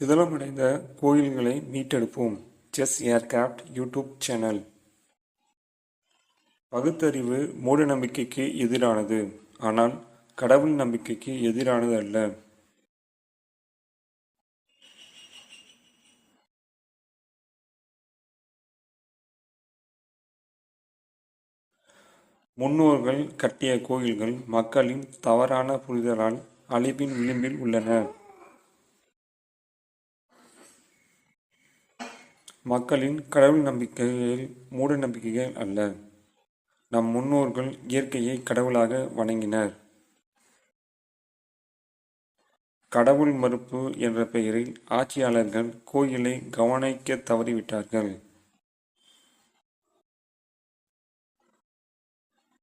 சிதிலமடைந்த கோயில்களை மீட்டெடுப்போம். Chess aircraft YouTube channel பகுத்தறிவு மூடநம்பிக்கைக்கு எதிரானது. ஆனால் கடவுள் நம்பிக்கைக்கு எதிரானது அல்ல. முன்னோர்கள் கட்டிய கோயில்கள் மக்களின் தவறான புரிதலால் அழிவின் விளிம்பில் உள்ளன. மக்களின் கடவுள் நம்பிக்கைகள் மூட நம்பிக்கைகள் அல்ல. நம் முன்னோர்கள் இயற்கையை கடவுளாக வணங்கினர். கடவுள் மறுப்பு என்ற பெயரில் ஆட்சியாளர்கள் கோயிலை கவனிக்க தவறிவிட்டார்கள்.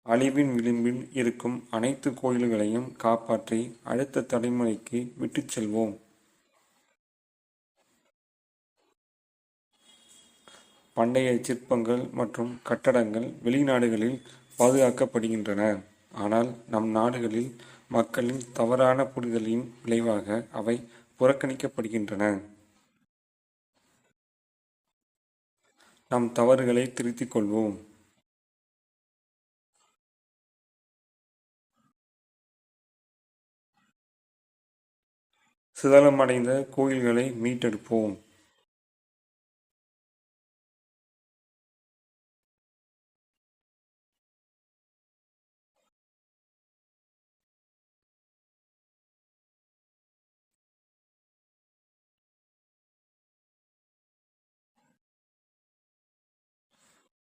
அழிவின் விளிம்பில் இருக்கும் அனைத்து கோயில்களையும் காப்பாற்றி அடுத்த தலைமுறைக்கு விட்டுச் செல்வோம். பண்டைய சிற்பங்கள் மற்றும் கட்டடங்கள் வெளிநாடுகளில் பாதுகாக்கப்படுகின்றன. ஆனால் நம் நாடுகளில் மக்களின் தவறான புரிதலின் விளைவாக அவை புறக்கணிக்கப்படுகின்றன. நம் தவறுகளை திருத்திக் கொள்வோம். சிதலமடைந்த கோயில்களை மீட்டெடுப்போம்.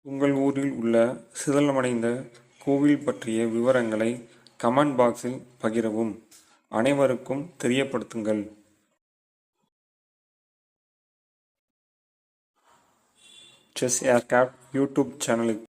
உங்கள் ஊரில் உள்ள சிதலமடைந்த கோவில் பற்றிய விவரங்களை கமெண்ட் பாக்ஸில் பகிரவும். அனைவருக்கும் தெரியப்படுத்துங்கள். செஸ் ஏர்கிராஃப்ட் யூடியூப் சேனலுக்கு